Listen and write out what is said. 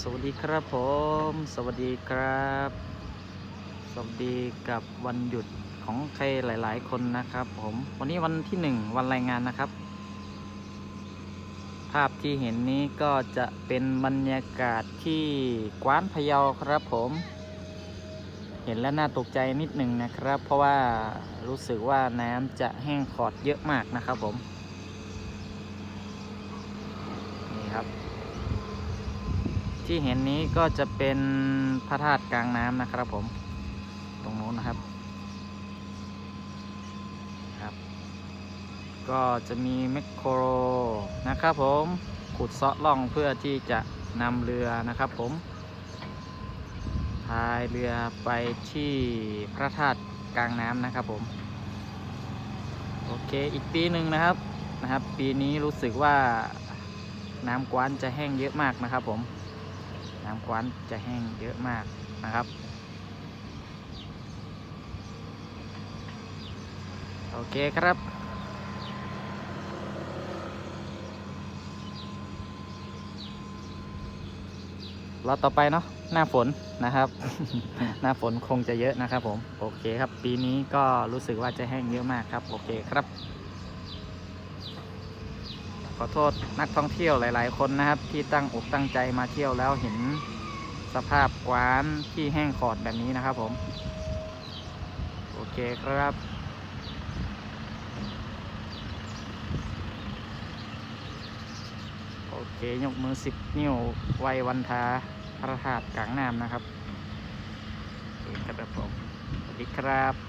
สวัสดีครับผม สวัสดีครับ สวัสดีกับวันหยุดของใครหลาย ๆ คนนะครับ ผม วันนี้วันที่หนึ่งวันแรงงานนะครับ ภาพที่เห็นนี้ก็จะเป็นบรรยากาศที่กว้านพะเยาครับผม เห็นแล้วน่าตกใจนิดหนึ่งนะครับ เพราะว่ารู้สึกว่าน้ำจะแห้งขอดเยอะมากนะครับผม นี่ครับ ที่เห็นนี้ก็จะเป็นพระธาตุกลางน้ำนะครับผม ตรงโน้นนะครับครับ ก็จะมีแมคโครนะครับผมขุดเซาะล่องเพื่อที่จะนำเรือนะครับผมพายเรือไปที่พระธาตุกลางน้ำนะครับผม โอเคอีกปีหนึ่งนะครับนะครับ ปีนี้รู้สึกว่าน้ำกว้านจะแห้งเยอะมากนะครับผม น้ำกว้านจะแห้งเยอะมากนะครับ โอเคครับ รอต่อไปเนาะหน้าฝนนะครับ หน้าฝนคงจะเยอะนะครับผม โอเคครับ ปีนี้ก็รู้สึกว่าจะแห้งเยอะมากครับ โอเคครับ ขอโทษนักท่องเที่ยวหลาย ๆ คนนะครับ ที่ตั้งอกตั้งใจมาเที่ยวแล้วเห็นสภาพกวานที่แห้งขอดแบบนี้นะครับผม โอเคครับโอเคยกมือสิบนิ้วไววันทาพระธาตุกลางน้ำนะครับโอเคครับผมสวัสดีครับ